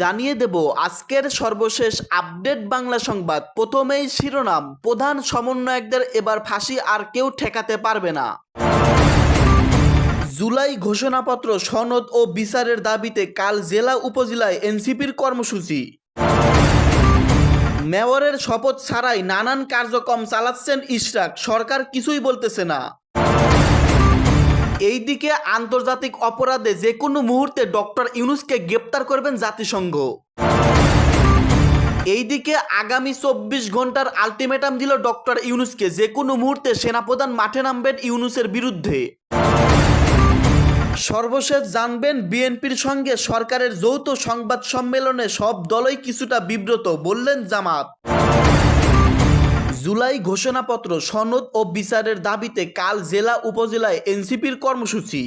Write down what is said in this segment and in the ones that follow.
জানিয়ে দেব আজকের সর্বশেষ আপডেট বাংলা সংবাদ। প্রথমেই শিরোনাম, প্রধান সমন্বয়কদের এবার ফাঁসি আর কেউ ঠেকাতে পারবে না। জুলাই ঘোষণাপত্র, সনদ ও বিচারের দাবিতে কাল জেলা উপজেলায় এনসিপির কর্মসূচি। মেয়রের শপথ ছাড়াই নানান কার্যক্রম চালাচ্ছেন ইশরাক, সরকার কিছুই বলতেছে না। এইদিকে আন্তর্জাতিক অপরাধে যে কোনো মুহূর্তে ডক্টর ইউনুসকে গ্রেপ্তার করবেন জাতিসংঘ। এইদিকে আগামী চব্বিশ ঘণ্টার আলটিমেটাম দিল ডক্টর ইউনুসকে যে কোনো মুহূর্তে সেনাপ্রধান মাঠে নামবেন ইউনুসের বিরুদ্ধে। সর্বশেষ জানবেন, বিএনপির সঙ্গে সরকারের যৌথ সংবাদ সম্মেলনে সব দলই কিছুটা বিব্রত, বললেন জামাত। জুলাই ঘোষণাপত্র, সনদ ও বিচারের দাবিতে কাল জেলা উপজেলায় এনসিপির কর্মসূচি।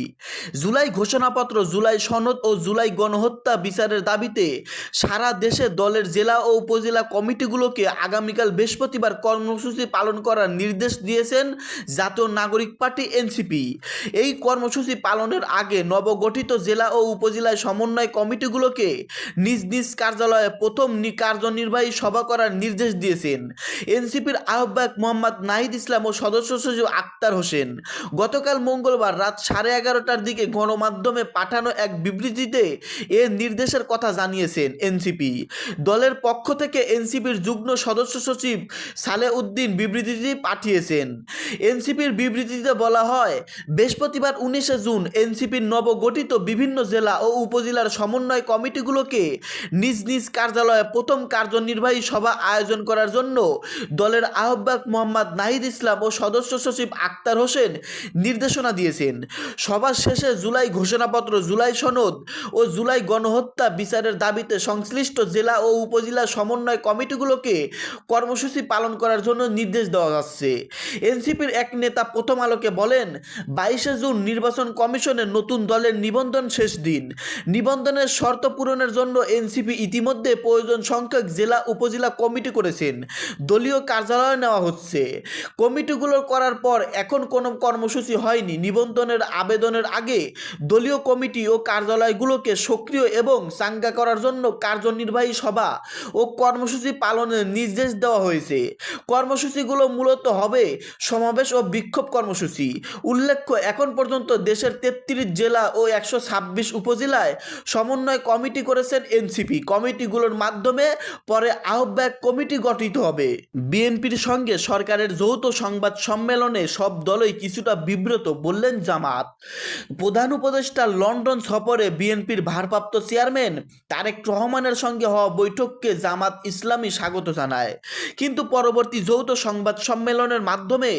জুলাই ঘোষণাপত্র, জুলাই সনদ ও জুলাই গণহত্যা বিচারের দাবিতে সারা দেশে দলের জেলা ও উপজেলা কমিটিগুলোকে আগামীকাল বৃহস্পতিবার কর্মসূচি পালন করার নির্দেশ দিয়েছেন জাতীয় নাগরিক পার্টি এনসিপি। এই কর্মসূচি পালনের আগে নবগঠিত জেলা ও উপজেলায় সমন্বয় কমিটিগুলোকে নিজ নিজ কার্যালয়ে প্রথম কার্যনির্বাহী সভা করার নির্দেশ দিয়েছেন। এনসিপির আহ্বায়ক মোহাম্মদ নাহিদ ইসলাম ও সদস্য সচিব আক্তার হোসেন। গতকাল মঙ্গলবার রাত সাড়ে এগারোটার দিকে গণমাধ্যমে পাঠানো এক বিবৃতিতে এ নির্দেশের কথা জানিয়েছেন এনসিপি। দলের পক্ষ থেকে এনসিপির যুগ্ম সদস্য সচিব সালে উদ্দিন বিবৃতিটি পাঠিয়েছেন। এনসিপির বিবৃতিতে বলা হয়, বৃহস্পতিবার উনিশে জুন এনসিপির নবগঠিত বিভিন্ন জেলা ও উপজেলার সমন্বয় কমিটিগুলোকে নিজ নিজ কার্যালয়ে প্রথম কার্যনির্বাহী সভা আয়োজন করার জন্য দলের আহ্বায়ক মোহাম্মদ নাহিদ ইসলাম ও সদস্য সচিব আক্তার হোসেন নির্দেশনা দিয়েছেন। সভা শেষে জুলাই ঘোষণাপত্র, জুলাই সনদ ও জুলাই গণহত্যা বিচারের দাবিতে সংশ্লিষ্ট জেলা ও উপজেলা সমন্বয় কমিটিগুলোকে কর্মসূচি পালন করার জন্য নির্দেশ দেওয়া যাচ্ছে এনসিপির এক নেতা প্রথম আলোকে বলেন, বাইশে জুন নির্বাচন কমিশনের নতুন দলের নিবন্ধন শেষ দিন। নিবন্ধনের শর্ত পূরণের জন্য এনসিপি ইতিমধ্যে প্রয়োজন সংখ্যক জেলা, উপজেলা কমিটি করেছেন। দলীয় কার্যালয়ে নেওয়া হচ্ছে। কমিটিগুলো করার পর এখন কোনো কর্মসূচি হয়নি। নিবন্ধনের আবেদনের আগে দলীয় কমিটি ও কার্যালয়গুলোকে সক্রিয় এবং চাঙ্গা করার জন্য কার্যনির্বাহী সভা ও কর্মসূচি পালনের নির্দেশ দেওয়া হয়েছে। কর্মসূচিগুলো মূলত হবে সমাবেশ ও বিক্ষোভ কর্মসূচি। উল্লেখ্য, এখন পর্যন্ত দেশের তেত্রিশ জেলা ও একশো ছাব্বিশ উপজেলায় সমন্বয় কমিটি করেছেন এনসিপি। কমিটিগুলোর মাধ্যমে পরে আহ্বায়ক কমিটি গঠিত হবে। বিএনপির সঙ্গে সরকারের যৌথ সংবাদ সম্মেলনে সব দলই কিছুটা বিব্রত, বললেন জামাত। প্রধান উপদেষ্টা লন্ডন সফরে বিএনপির ভারপ্রাপ্ত চেয়ারম্যান তারেক রহমানের সঙ্গে হওয়া বৈঠককে জামাত ইসলামী স্বাগত জানায়। কিন্তু পরবর্তী যৌথ সংবাদ সম্মেলনের মাধ্যমে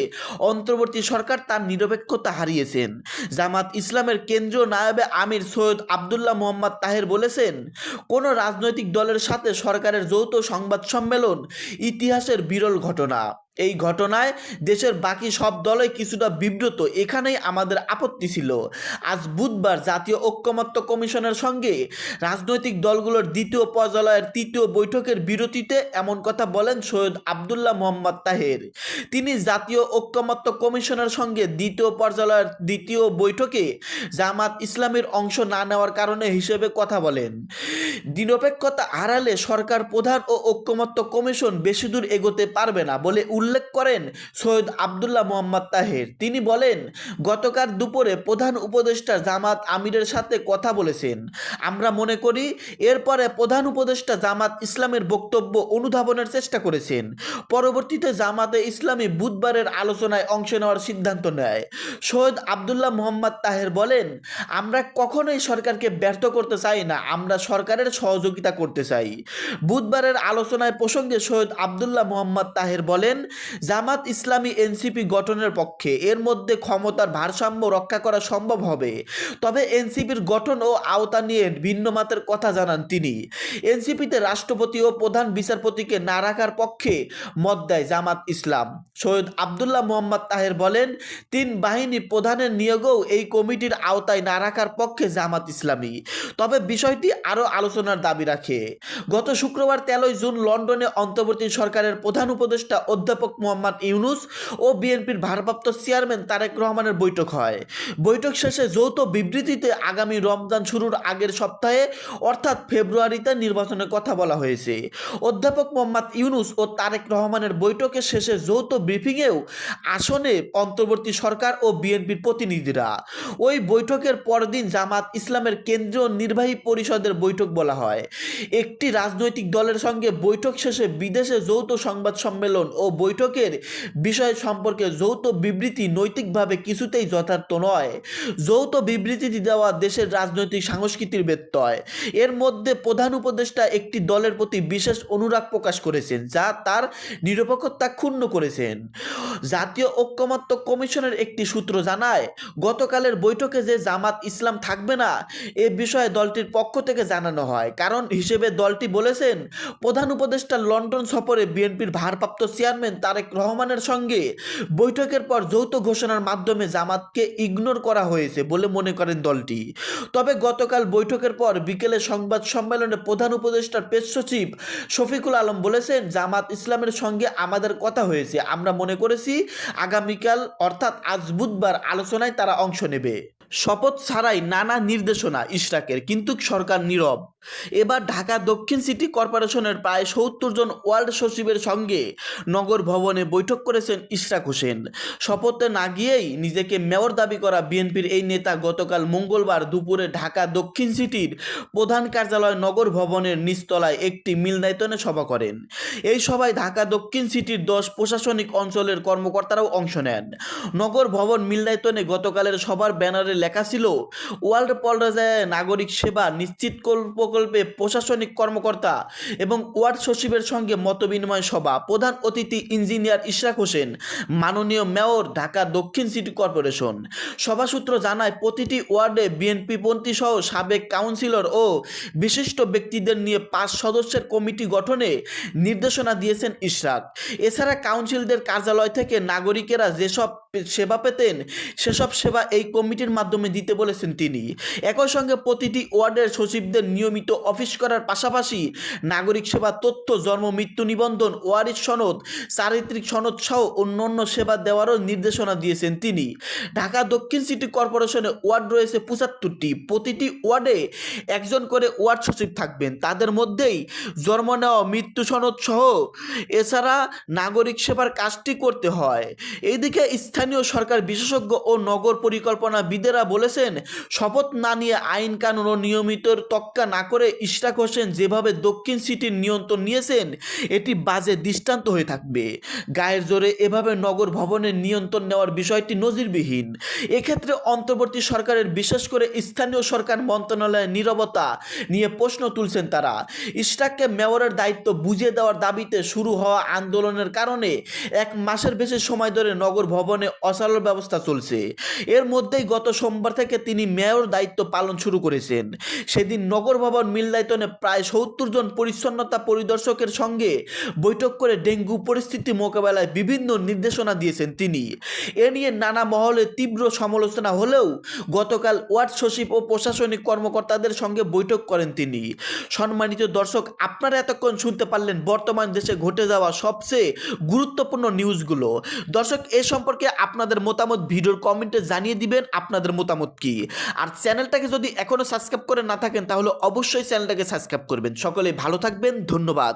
অন্তর্বর্তী সরকার তার নিরপেক্ষতা হারিয়েছেন। জামাত ইসলামের কেন্দ্রীয় নায়বে আমির সৈয়দ আবদুল্লাহ মোহাম্মদ তাহের বলেছেন, কোনো রাজনৈতিক দলের সাথে সরকারের যৌথ সংবাদ সম্মেলন ইতিহাসের বিরল ঘটনা। ঘটনা এই ঘটনায় দেশের বাকি সব দলই কিছুটা বিব্রত। এখানেই আমাদের আপত্তি ছিল। আজ বুধবার জাতীয় ঐক্যমত্য কমিশনের সঙ্গে রাজনৈতিক দলগুলোর দ্বিতীয় পর্যায়ের তৃতীয় বৈঠকের বিরতিতে এমন কথা বলেন সৈয়দ আবদুল্লাহ মোহাম্মদ তাহের। তিনি জাতীয় ঐক্যমত্য কমিশনের সঙ্গে দ্বিতীয় পর্যায়ের দ্বিতীয় বৈঠকে জামাত ইসলামের অংশ না নেওয়ার কারণে হিসেবে কথা বলেন। নিরপেক্ষতা হারালে সরকার প্রধান ও ঐক্যমত্য কমিশন বেশি দূর এগোতে পারবে না বলে উল্লেখ করেন সৈয়দ আবদুল্লাহ মোহাম্মদ তাহের। তিনি বলেন, গতকাল দুপুরে প্রধান উপদেষ্টা জামাত আমিরের সাথে কথা বলেছেন। আমরা মনে করি, এরপরে প্রধান উপদেষ্টা জামাত ইসলামের বক্তব্য অনুধাবনের চেষ্টা করেছেন। পরবর্তীতে জামাতে ইসলামী বুধবারের আলোচনায় অংশ নেওয়ার সিদ্ধান্ত নেয়। সৈয়দ আবদুল্লাহ মোহাম্মদ তাহের বলেন, আমরা কখনোই সরকারকে ব্যর্থ করতে চাই না, আমরা সরকারের সহযোগিতা করতে চাই। বুধবারের আলোচনায় প্রসঙ্গে সৈয়দ আবদুল্লাহ মোহাম্মদ তাহের বলেন জামাত ইসলামী এনসিপি গঠনের পক্ষে এর মধ্যে ক্ষমতার ভারসাম্য রক্ষা করা সম্ভব হবে। তবে এনসিপির গঠন ও আওতা নিয়ে ভিন্ন মতের কথা জানান তিনি। এনসিপিতে রাষ্ট্রপতি ও প্রধান বিচারপতিকে না রাখার পক্ষে মত দেয় জামাত ইসলাম। সৈয়দ আবদুল্লাহ মোহাম্মদ তাহের বলেন, তিন বাহিনী প্রধানের নিয়োগও এই কমিটির আওতায় না রাখার পক্ষে জামাত ইসলামী। তবে বিষয়টি আরও আলোচনার দাবি রাখে। গত শুক্রবার তেরোই জুন লন্ডনে অন্তর্বর্তী সরকারের প্রধান উপদেষ্টা অধ্যাপক অধ্যাপক মোহাম্মদ ইউনুস ও বিএনপির ভারপ্রাপ্ত চেয়ারম্যান তারেক রহমানের বৈঠক হয়। বৈঠক শেষে যৌথ বিবৃতিতে আগামী রমজান শুরুর আগের সপ্তাহে, অর্থাৎ ফেব্রুয়ারিতে নির্বাচনের কথা বলা হয়েছে। অধ্যাপক মোহাম্মদ ইউনুস ও তারেক রহমানের বৈঠকের শেষে যৌথ ব্রিফিংয়েও আসনে অন্তর্বর্তী সরকার ও বিএনপির প্রতিনিধিরা। ওই বৈঠকের পরদিন জামাত ইসলামের কেন্দ্রীয় নির্বাহী পরিষদের বৈঠক বলা হয়। একটি রাজনৈতিক দলের সঙ্গে বৈঠক শেষে বিদেশে যৌথ সংবাদ সম্মেলন ও বৈঠকের বিষয় সম্পর্কে যৌথ বিবৃতি নৈতিকভাবে কিছুতেই যথার্থ নয়। যৌথ বিবৃতি দেওয়া দেশের রাজনৈতিক সংস্কৃতির ব্যত্যয়। এর মধ্যে প্রধান উপদেষ্টা একটি দলের প্রতি বিশেষ অনুরাগ প্রকাশ করেছেন, যা তার নিরপেক্ষতা ক্ষুণ্ণ করেছেন। জাতীয় ঐক্যমত্য কমিশনের একটি সূত্র জানায়, গতকালের বৈঠকে যে জামাত ইসলাম থাকবে না, এ বিষয়ে দলটির পক্ষ থেকে জানানো হয়। কারণ হিসেবে দলটি বলেছেন, প্রধান উপদেষ্টা লন্ডন সফরে বিএনপির ভারপ্রাপ্ত চেয়ারম্যান তারেক রহমানের সঙ্গে। বৈঠকের পর যৌথ ঘোষণার মাধ্যমে জামাতকে ইগনোর করা হয়েছে বলে মনে করেন দলটি। তবে গতকাল বৈঠকের পর বিকেলে সংবাদ সম্মেলনে প্রধান উপদেষ্টার পেশ সচিব শফিকুল আলম বলেছেন, জামাত ইসলামের সঙ্গে আমাদের কথা হয়েছে। আমরা মনে করেছি আগামীকাল, অর্থাৎ আজ বুধবার আলোচনায় তারা অংশ নেবে। শপথ ছাড়াই নানা নির্দেশনা ইশরাকের, কিন্তু সরকার নীরব। এবার ঢাকা দক্ষিণ সিটি কর্পোরেশনের প্রায় সত্তর জন ওয়ার্ড সচিবের সঙ্গে নগর ভবনে বৈঠক করেছেন ইশরাক হোসেন। শপথে না গিয়েই নিজেকে মেয়র দাবি করা বিএনপির এই নেতা গতকাল মঙ্গলবার দুপুরে ঢাকা দক্ষিণ সিটির প্রধান কার্যালয় নগর ভবনের নিচতলায় একটি মিলনায়তনে সভা করেন। এই সভায় ঢাকা দক্ষিণ সিটির দশ প্রশাসনিক অঞ্চলের কর্মকর্তারাও অংশ নেন। নগর ভবন মিলনায়তনে গতকালের সবার ব্যানারে লেখা ছিল, ওয়ার্ল্ড পর্যায়ে নাগরিক সেবা নিশ্চিত প্রকল্পে প্রশাসনিক কর্মকর্তা এবং ওয়ার্ড সচিবের সঙ্গে মতবিনিময় সভা। প্রধান অতিথি ইঞ্জিনিয়ার ইশরাক হোসেন, মাননীয় মেয়র ঢাকা দক্ষিণ সিটি কর্পোরেশন। সভা সূত্র জানায়, প্রতিটি ওয়ার্ডে বিএনপি পন্থী সহ সাবেক কাউন্সিলর ও বিশিষ্ট ব্যক্তিদের নিয়ে পাঁচ সদস্যের কমিটি গঠনে নির্দেশনা দিয়েছেন ইশরাক। এছাড়া কাউন্সিলদের কার্যালয় থেকে নাগরিকেরা যেসব সেবা পেতেন, সেসব সেবা এই কমিটির মাধ্যমে দিতে বলেছেন তিনি। একই সঙ্গে প্রতিটি ওয়ার্ডের সচিবদের নিয়মিত অফিস করার পাশাপাশি নাগরিক সেবা, তথ্য, জন্ম, মৃত্যু নিবন্ধন, ওয়ারিশ সনদ, চারিত্রিক সনদ সহ অন্যান্য সেবা দেওয়ারও নির্দেশনা দিয়েছেন তিনি। ঢাকা দক্ষিণ সিটি কর্পোরেশনে ওয়ার্ড রয়েছে পঁচাত্তরটি। প্রতিটি ওয়ার্ডে একজন করে ওয়ার্ড সচিব থাকবেন। তাদের মধ্যেই জন্ম নেওয়া, মৃত্যু সনদ সহ এছাড়া নাগরিক সেবার কাজটি করতে হয়। এইদিকে স্থানীয় সরকার বিশেষজ্ঞ ও নগর পরিকল্পনাবিদেরা বলেছেন, শপথ না নিয়ে আইন কানুন ও নিয়মিত তক্কা না ইশরাক হোসেন যেভাবে দক্ষিণ সিটির নিয়ন্ত্রণ নিয়েছেন, এটি বাজে দৃষ্টান্ত হয়ে থাকবে। গায়ের জোরে এভাবে নগর ভবনের নিয়ন্ত্রণ নেওয়ার বিষয়টি নজিরবিহীন। এক্ষেত্রে অন্তর্বর্তী সরকারের বিশেষ করে স্থানীয় সরকার মন্ত্রণালয়ের নীরবতা নিয়ে প্রশ্ন তুলছেন তারা। ইশরাককে মেয়রের দায়িত্ব বুঝিয়ে দেওয়ার দাবিতে শুরু হওয়া আন্দোলনের কারণে এক মাসের বেশি সময় ধরে নগর ভবনে অচালর ব্যবস্থা চলছে। এর মধ্যেই গত সোমবার থেকে তিনি মেয়র দায়িত্ব পালন শুরু করেছেন। সেদিন নগর ভবন মিলদায়তনে প্রায় সত্তর জন পরিচ্ছন্নতা পরিদর্শকের সঙ্গে বৈঠক করে ডেঙ্গু পরিস্থিতি মোকাবেলায় বিভিন্ন নির্দেশনা দিয়েছেন তিনি। এ নিয়ে নানা মহলে তীব্র সমালোচনা হলেও গতকাল ওয়ার্ড সচিব ও প্রশাসনিক কর্মকর্তাদের সঙ্গে বৈঠক করেন তিনি। সম্মানিত দর্শক, আপনারা এতক্ষণ শুনতে পারলেন বর্তমান দেশে ঘটে যাওয়া সবচেয়ে গুরুত্বপূর্ণ নিউজগুলো। দর্শক, এ সম্পর্কে আপনাদের মতামত ভিডিওর কমেন্টে জানিয়ে দিবেন আপনাদের মতামত কি। আর চ্যানেলটাকে যদি এখনও সাবস্ক্রাইব করে না থাকেন, তাহলে অবশ্যই চ্যানেলটাকে সাবস্ক্রাইব করবেন। সকলে ভালো থাকবেন ধন্যবাদ।